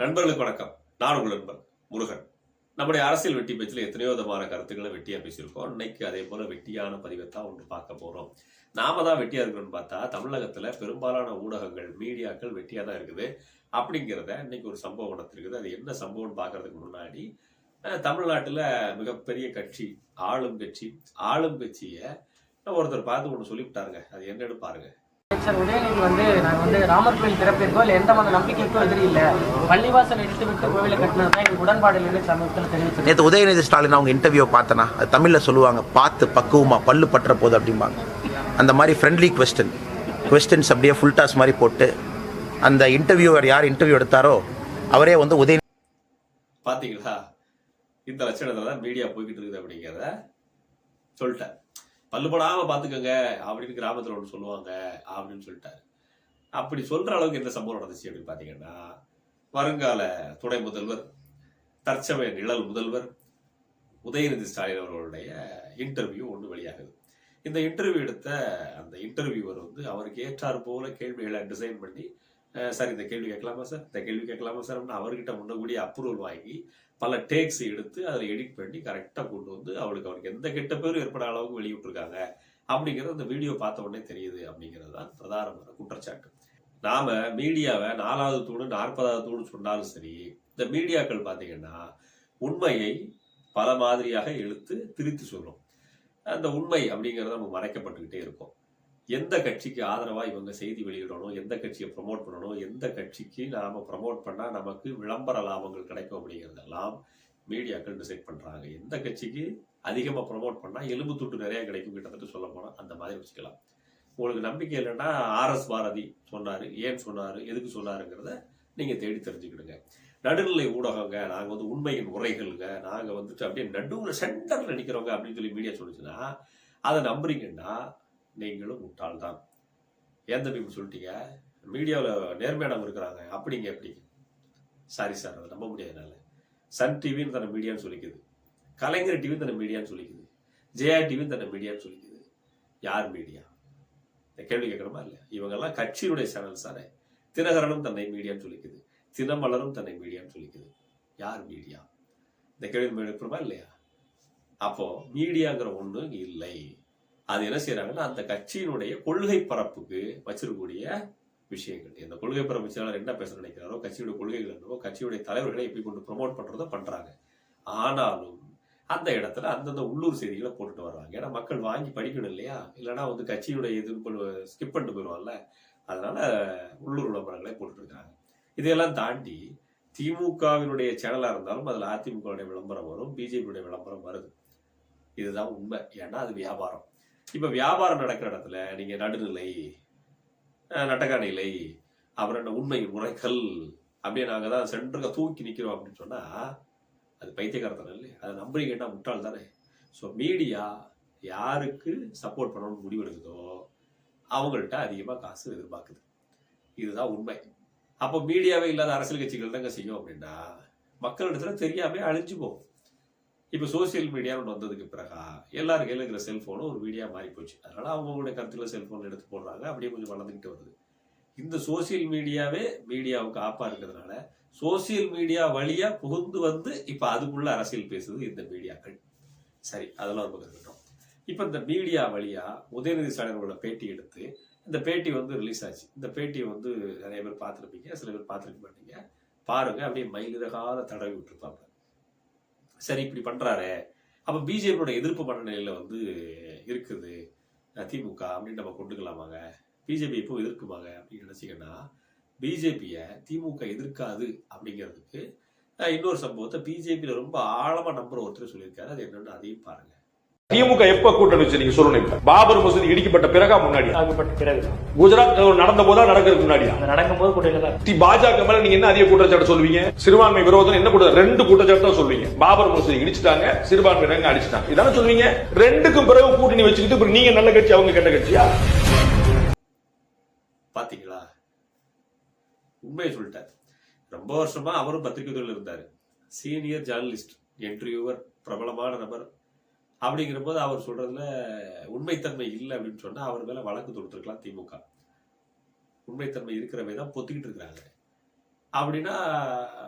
நண்பர்களுக்கு வணக்கம். நான் உங்கள் நண்பர் முருகன். நம்முடைய அரசியல் வெட்டி பேச்சில் எத்தனையோ விதமான கருத்துக்களை வெட்டியா பேசியிருக்கோம். இன்னைக்கு அதே போல வெட்டியான பதிவை தான் ஒன்று பார்க்க போறோம். நாம தான் வெட்டியா இருக்கணும்னு பார்த்தா தமிழகத்துல பெரும்பாலான ஊடகங்கள் மீடியாக்கள் வெட்டியா தான் இருக்குது. அப்படிங்கிறத இன்னைக்கு ஒரு சம்பவம் நடத்திருக்குது அது என்ன சம்பவம்னு பார்க்கறதுக்கு முன்னாடி தமிழ்நாட்டில் மிகப்பெரிய கட்சி ஆளும் கட்சி ஆளும் கட்சியை ஒருத்தர் பார்த்து ஒன்று சொல்லிவிட்டாருங்க. அது என்னன்னு பாருங்க. சார் உதயநிதி வந்து நாங்கள் வந்து ராமர் கோயில் திறப்பிற்கோ இல்லை எந்த மத நம்பிக்கைக்கோ எதிரி இல்லை. பள்ளிவாசல் இடித்து விட்டு கோவிலை கட்டினது தான் எங்களுக்கு உடன்பாடு இல்லைன்னு சமீபத்தில் தெரிவிச்சிருக்கேன் நேற்று உதயநிதி ஸ்டாலின் அவங்க இன்டர்வியூ பார்த்தனா அது தமிழில் சொல்லுவாங்க பார்த்து பக்குவமா பல்லு பற்ற போது அப்படிம்பாங்க. அந்த மாதிரி ஃப்ரெண்ட்லி கொஸ்டின் கொஸ்டின்ஸ் அப்படியே ஃபுல் டாஸ் மாதிரி போட்டு அந்த இன்டர்வியூவர் யார் இன்டர்வியூ எடுத்தாரோ அவரே வந்து உதய பாத்தீங்களா? இந்த லட்சணத்துல தான் மீடியா போய்கிட்டு இருக்குது அப்படிங்கிறத சொல்லிட்டேன் பல்லுபடாமல் பார்த்துக்கோங்க அப்படின்னு கிராமத்தில் ஒன்று சொல்லுவாங்க அப்படின்னு சொல்லிட்டாரு. அப்படி சொல்கிற அளவுக்கு என்ன சம்பவம் நடந்துச்சு அப்படின்னு பார்த்தீங்கன்னா வருங்கால துணை முதல்வர் தற்சமய நிழல் முதல்வர் உதயநிதி ஸ்டாலின் அவர்களுடைய இன்டர்வியூ ஒன்று வெளியாகுது. இந்த இன்டர்வியூ எடுத்த அந்த இன்டர்வியூவர் வந்து அவருக்கு ஏற்றாறு போல கேள்விகளை டிசைன் பண்ணி சார் இந்த கேள்வி கேட்கலாமா சார்? இந்த கேள்வி கேட்கலாமா சார் அப்படின்னு அவர்கிட்ட முன்னக்கூடிய அப்ரூவல் வாங்கி பல டேக்ஸ் எடுத்து அதில் எடிட் பண்ணி கரெக்டாக கொண்டு வந்து அவளுக்கு அவருக்கு எந்த கெட்ட பேரும் ஏற்பட அளவுக்கு வெளியிட்டிருக்காங்க அப்படிங்கிறது அந்த வீடியோ பார்த்த உடனே தெரியுது அப்படிங்கிறது தான் பிரதானமான குற்றச்சாட்டு. நாம் மீடியாவை நாலாவது தூணு நாற்பதாவது தூணு சொன்னாலும் சரி இந்த மீடியாக்கள் பார்த்தீங்கன்னா உண்மையை பல மாதிரியாக இழுத்து திரித்து சொல்லும். அந்த உண்மை அப்படிங்கிறத நம்ம மறைக்கப்பட்டுக்கிட்டே இருக்கோம். எந்த கட்சிக்கு ஆதரவாக இவங்க செய்தி வெளியிடணும் எந்த கட்சியை ப்ரமோட் பண்ணணும் எந்த கட்சிக்கு நாம் ப்ரமோட் பண்ணால் நமக்கு விளம்பர லாபங்கள் கிடைக்கும் அப்படிங்கிறதெல்லாம் மீடியாக்கள் டிசைட் பண்ணுறாங்க எந்த கட்சிக்கு அதிகமாக ப்ரமோட் பண்ணால் எலும்பு துட்டு நிறைய கிடைக்கும் கிட்டத்தட்ட சொல்ல போனால் அந்த மாதிரி வச்சுக்கலாம். உங்களுக்கு நம்பிக்கை இல்லைன்னா ஆர்எஸ் பாரதி சொன்னார் ஏன் சொன்னார் எதுக்கு சொன்னாருங்கிறத நீங்கள் தேடி தெரிஞ்சுக்கிடுங்க. நடுநிலை ஊடகங்க நாங்கள் வந்து உண்மையின் உரைகள்ங்க நாங்கள் வந்துட்டு அப்படியே நடுவில் சென்டரில் நிற்கிறவங்க அப்படின்னு சொல்லி மீடியா சொல்லுச்சுன்னா அதை நம்புறீங்கன்னா நீங்களும் முட்டாள்தான். ஏன் தம்பி இப்படி சொல்லிட்டீங்க? மீடியாவில் நேர்மையானவங்க இருக்கிறாங்க. அப்படிங்க எப்படி? சாரி சார் அதை நம்ப முடியாது என்னால. சன் டிவின்னு தன்னை மீடியான்னு சொல்லிக்குது. கலைஞர் டிவி தன்னை மீடியான்னு சொல்லிக்குது. ஜெயா டிவின்னு தன்னை மீடியான்னு சொல்லிக்குது. யார் மீடியா இந்த கேள்வி கேட்கணுமா இல்லை இவங்கெல்லாம் கட்சியினுடைய சேனல்ஸ் தானே. தினகரனும் தன்னை மீடியான்னு சொல்லிக்குது. தினமலரும் தன்னை மீடியான்னு சொல்லிக்குது. யார் மீடியா இந்த கேள்வி நம்ம இல்லையா? அப்போ மீடியாங்கிற ஒன்று இல்லை. அது என்ன செய்யறாங்கன்னா அந்த கட்சியினுடைய கொள்கை பரப்புக்கு வச்சிருக்கக்கூடிய விஷயங்கள். இந்த கொள்கை பரப்பு செயலாளர் என்ன பேச நினைக்கிறாரோ கட்சியுடைய கொள்கைகள் என்னவோ கட்சியுடைய தலைவர்களை எப்படி கொண்டு ப்ரொமோட் பண்றதோ பண்றாங்க. ஆனாலும் அந்த இடத்துல அந்தந்த உள்ளூர் செய்திகளை போட்டுட்டு வர்றாங்க. ஏன்னா மக்கள் வாங்கி படிக்கணும் இல்லையா? இல்லைன்னா வந்து கட்சியுடைய இது ஸ்கிப் பண்ணிட்டு போயிடுவாங்கல்ல? அதனால உள்ளூர் விளம்பரங்களை போட்டுட்டு இருக்காங்க. இதையெல்லாம் தாண்டி திமுகவினுடைய சேனலாக இருந்தாலும் அதில் அதிமுகவுடைய விளம்பரம் வரும் பிஜேபியுடைய விளம்பரம் வருது. இதுதான் உண்மை. ஏன்னா அது வியாபாரம். இப்போ வியாபாரம் நடக்கிற இடத்துல நீங்கள் நடுநிலை அஹ், நட்டக நிலை அப்புறம் என்ன உண்மை முறைகள் அப்படியே நாங்கள் தான் சென்டருங்க தூக்கி நிற்கிறோம் அப்படின்னு சொன்னால் அது பைத்தியக்காரத்தனம் இல்லை அதை நம்புறீங்கன்னா முட்டாள் தானே. ஸோ மீடியா யாருக்கு சப்போர்ட் பண்ணணும்னு முடிவெடுக்குதோ அவங்கள்ட்ட அதிகமாக காசு எதிர்பார்க்குது. இதுதான் உண்மை. அப்போ மீடியாவே இல்லாத அரசியல் கட்சிகள் தாங்க செய்யும் அப்படின்னா மக்களிடத்துல தெரியாமல் அழிஞ்சு போகும். இப்போ சோசியல் மீடியான்னு வந்ததுக்கு பிறகா எல்லாரும் கையில் இருக்கிற செல்ஃபோனும் ஒரு மீடியா மாறி போச்சு. அதனால அவங்களுடைய கருத்துல செல்ஃபோன் எடுத்து போடுறாங்க. அப்படியே கொஞ்சம் வளர்ந்துக்கிட்டு வருது. இந்த சோசியல் மீடியாவே மீடியாவுக்கு ஆப்பா இருக்கிறதுனால சோசியல் மீடியா வழியா புகுந்து வந்து இப்போ அதுக்குள்ள அரசியல் பேசுது இந்த மீடியாக்கள். சரி அதெல்லாம் ஒரு பக்கம் இருக்கட்டும். இந்த மீடியா வழியா உதயநிதி ஸ்டாலின் பேட்டி எடுத்து இந்த பேட்டி வந்து ரிலீஸ் ஆச்சு. இந்த பேட்டியை வந்து நிறைய பேர் பார்த்துருப்பீங்க சில பேர் பார்த்துருக்க மாட்டீங்க. பாருங்க அப்படியே மயிலிறகால தடவி விட்டுருப்பாங்க. சரி இப்படி பண்றாரே. அப்ப பிஜேபியோட எதிர்ப்பு மனநிலையில வந்து இருக்குது திமுக அப்படின்னு நம்ம கொண்டுக்கலாமாங்க? பிஜேபி எப்போ எதிர்க்குமாங்க அப்படின்னு நினைச்சீங்கன்னா பிஜேபியை திமுக எதிர்க்காது அப்படிங்கிறதுக்கு இன்னொரு சம்பவத்தை பிஜேபியில ரொம்ப ஆழமா நம்புற ஒருத்தர் சொல்லியிருக்காரு. அது என்னன்னு அதையும் பாருங்க. திமுக எப்ப கூட்டணி வச்சு நீங்க சொல்லணும் பாபர் மசூதி இடிக்கப்பட்ட பிறகா முன்னாடி குஜராத் நடந்த போதா நடக்கிறதுக்கு முன்னாடியா? அந்த நடக்கும்போது கூட்டணியில் தான் தி- பாஜக மேல நீங்க என்ன அதிக குற்றச்சாட்டு சொல்லுவீங்க? சிறுபான்மை விரோதம் என்ன குற்ற ரெண்டு குற்றச்சாட்டு தான் சொல்லுவீங்க. பாபர் மசூதி இடிச்சிட்டாங்க சிறுபான்மையினங்க அடிச்சிட்டாங்க. இதானே சொல்லுவீங்க? ரெண்டுக்கும் பிறகு கூட்டணி வச்சுக்கிட்டு இப்ப நீங்க நல்ல கட்சி அவங்க கெட்ட கட்சியா? பாத்தீங்களா? உண்மையை சொல்லிட்டார். ரொம்ப வருஷமா அவரும் பத்திரிகை துறையில் இருந்தார். சீனியர் ஜேர்னலிஸ்ட் இன்டர்வியூவர் பிரபலமான நபர். அப்படிங்கிற போது அவர் சொல்றதுல உண்மைத்தன்மை இல்லை அப்படின்னு சொன்னா அவர் மேல வழக்கு தொடுத்துருக்கலாம் திமுக. உண்மைத்தன்மை இருக்கிறவை தான் பொத்திக்கிட்டு இருக்கிறாங்க. அப்படின்னா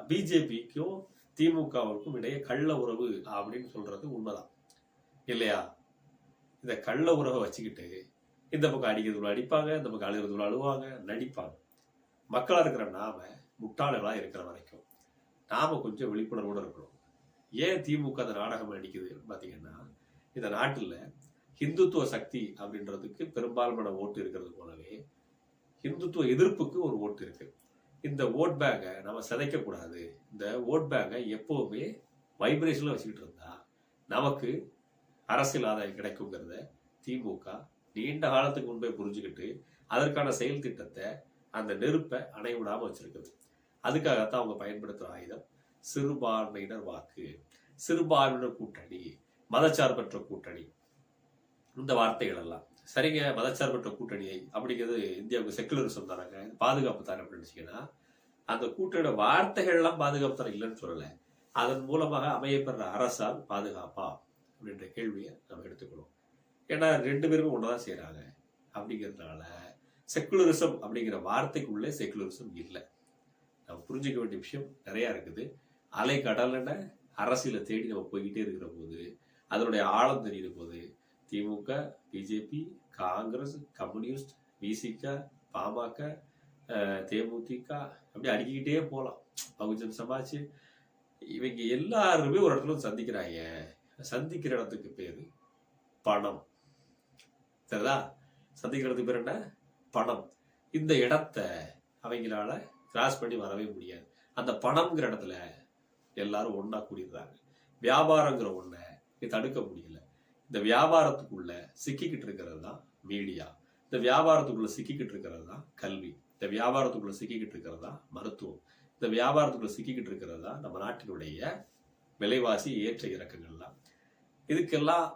பிஜேபிக்கும் திமுகவுக்கும் இடையே கள்ள உறவு அப்படின்னு சொல்றது உண்மைதான். இல்லையா? இந்த கள்ள உறவை வச்சுக்கிட்டு இந்த பக்கம் அடிக்கிறதுல அடிப்பாங்க இந்த பக்கம் அழுகிறதுல அழுவாங்க நடிப்பாங்க. மக்களாக இருக்கிற நாம முட்டாளர்களா இருக்கிற வரைக்கும் நாம கொஞ்சம் விழிப்புணர்வோட இருக்கணும். ஏன் திமுக அந்த நாடகம் நடிக்குது பார்த்தீங்கன்னா இந்த நாட்டில் ஹிந்துத்துவ சக்தி அப்படின்றதுக்கு பெரும்பான்மையான ஓட்டு இருக்கிறது போலவே ஹிந்துத்துவ எதிர்ப்புக்கு ஒரு ஓட்டு இருக்கு. இந்த ஓட் பேங்கை நம்ம சிதைக்கக்கூடாது. இந்த ஓட் பேங்கை எப்போவுமே வைப்ரேஷனில் வச்சுக்கிட்டு இருந்தா நமக்கு அரசியல் ஆதாயம் கிடைக்குங்கிறத திமுக நீண்ட காலத்துக்கு முன்பே புரிஞ்சுக்கிட்டு அதற்கான செயல் திட்டத்தை அந்த நெருப்பை அணைவிடாமல் வச்சிருக்குது. அதுக்காகத்தான் அவங்க பயன்படுத்துகிற ஆயுதம் சிறுபான்மையினர் வாக்கு. சிறுபான்மையினர் கூட்டணி. மதச்சார்பற்ற கூட்டணி. இந்த வார்த்தைகள் எல்லாம் சரிங்க மதச்சார்பற்ற கூட்டணியை அப்படிங்கிறது இந்தியாவுக்கு செக்குலரிசம் தராங்க பாதுகாப்பு தானே அப்படின்னு அந்த கூட்டணியோட வார்த்தைகள் எல்லாம் பாதுகாப்பு தரம் இல்லைன்னு சொல்லலை. அதன் மூலமாக அமையப்படுற அரசால் பாதுகாப்பா? அப்படின்ற கேள்வியை நம்ம எடுத்துக்கணும். ஏன்னா ரெண்டு பேருமே ஒன்றதான் செய்கிறாங்க அப்படிங்கிறதுனால செக்குலரிசம் அப்படிங்கிற வார்த்தைக்குள்ளே செக்குலரிசம் இல்லை. நம்ம புரிஞ்சுக்க வேண்டிய விஷயம் நிறையா இருக்குது. அலை கடலன அரசியலை தேடி நம்ம போய்கிட்டே இருக்கிற போது அதனுடைய ஆழம் தெரிகிற போது திமுக பிஜேபி காங்கிரஸ் கம்யூனிஸ்ட் விசிக பாமக தேமுதிக அப்படி அடுக்கிக்கிட்டே போகலாம் பகுஜன் சமாஜ் இவங்க எல்லாருமே ஒரு இடத்துல சந்திக்கிறாங்க. சந்திக்கிற இடத்துக்கு பேர் பணம். சரிதா சந்திக்கிற இடத்துக்கு பேர் என்ன? பணம். இந்த இடத்த அவங்களால கிராஸ் பண்ணி வரவே முடியாது. அந்த பணம்ங்கிற இடத்துல எல்லாரும் ஒன்றா கூடிடுறாங்க வியாபாரங்கிற ஒன்றை இது தடுக்க முடியல. இந்த வியாபாரத்துக்குள்ள சிக்கிக்கிட்டு இருக்கிறது தான் மீடியா இந்த வியாபாரத்துக்குள்ள சிக்கிக்கிட்டு இருக்கிறது தான் கல்வி. இந்த வியாபாரத்துக்குள்ள சிக்கிக்கிட்டு இருக்கிறது தான் மருத்துவம். இந்த வியாபாரத்துக்குள்ள சிக்கிக்கிட்டு இருக்கிறது தான் நம்ம நாட்டினுடைய விலைவாசி ஏற்ற இறக்கங்கள்லாம். இதுக்கெல்லாம்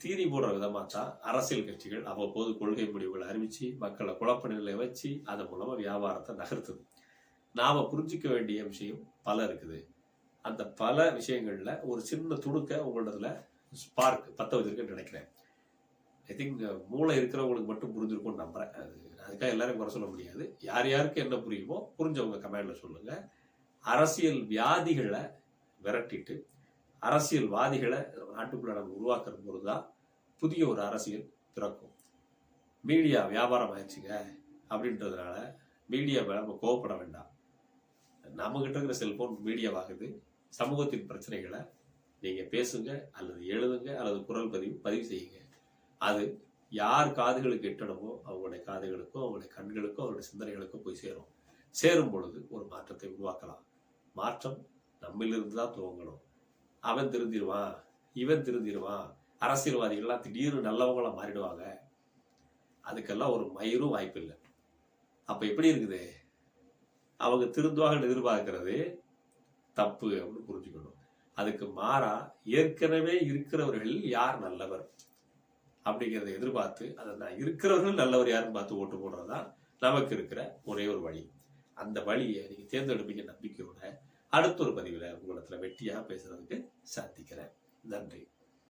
தீனி போடுற விதமாக தான் அரசியல் கட்சிகள் அவ்வப்போது கொள்கை முடிவுகளை அறிவித்து மக்களை குழப்ப நிலை வச்சு அதன் மூலமாக வியாபாரத்தை நகர்த்துது. நாம புரிஞ்சிக்க வேண்டிய விஷயம் பல இருக்குது. அந்த பல விஷயங்களில் ஒரு சின்ன துடுக்க உங்களிடத்துல ஸ்பார்க் பத்த வச்சிருக்குன்னு நினைக்கிறேன். ஐ திங்க் மூளை இருக்கிறவங்களுக்கு மட்டும் புரிஞ்சிருக்கும்னு நம்புறேன். அது அதுக்காக எல்லாரும் குறை சொல்ல முடியாது. யார் யாருக்கு என்ன புரியுமோ புரிஞ்சவங்க கமெண்ட்ல சொல்லுங்க. அரசியல் வியாதிகளை விரட்டிட்டு அரசியல்வாதிகளை நாட்டுக்குள்ள நம்ம உருவாக்குற போது தான் புதிய ஒரு அரசியல் பிறக்கும் மீடியா வியாபாரம் ஆயிடுச்சுங்க. அப்படின்றதுனால மீடியா மேலே நம்ம கோவப்பட வேண்டாம். நம்மகிட்ட இருக்கிற செல்போன் மீடியாவாகுது. சமூகத்தின் பிரச்சனைகளை நீங்கள் பேசுங்க அல்லது எழுதுங்க அல்லது குரல் பதிவு பதிவு செய்யுங்க. அது யார் காதுகளுக்கு எட்டணுமோ அவங்களுடைய காதுகளுக்கும் அவங்களுடைய கண்களுக்கும் அவருடைய சிந்தனைகளுக்கும் போய் சேரும். சேரும் பொழுது ஒரு மாற்றத்தை உருவாக்கலாம். மாற்றம் நம்மிலிருந்து தான் துவங்கணும். அவன் திருந்திடுவான் இவன் திருந்திடுவான். அரசியல்வாதிகள்லாம் திடீர்னு நல்லவங்களாம் மாறிடுவாங்க. அதுக்கெல்லாம் ஒரு மயிரும் வாய்ப்பு இல்லை அப்போ எப்படி இருக்குது? அவங்க திருந்துவாங்கன்னு எதிர்பார்க்கறது தப்பு அப்படின்னு புரிஞ்சுக்கணும். அதுக்கு மாறா ஏற்கனவே இருக்கிறவர்கள் யார் நல்லவர்? அப்படிங்கிறத எதிர்பார்த்து அதை நான் இருக்கிறவர்கள் நல்லவர் யாருன்னு பார்த்து ஓட்டு போடுறதுதான் நமக்கு இருக்கிற ஒரே ஒரு வழி. அந்த வழியை நீங்கள் தேர்ந்தெடுப்பீங்க நம்பிக்கையோட. அடுத்த ஒரு பதிவில் உங்களிடத்துல வெட்டியாக பேசுறதுக்கு சந்திக்கிறேன் நன்றி.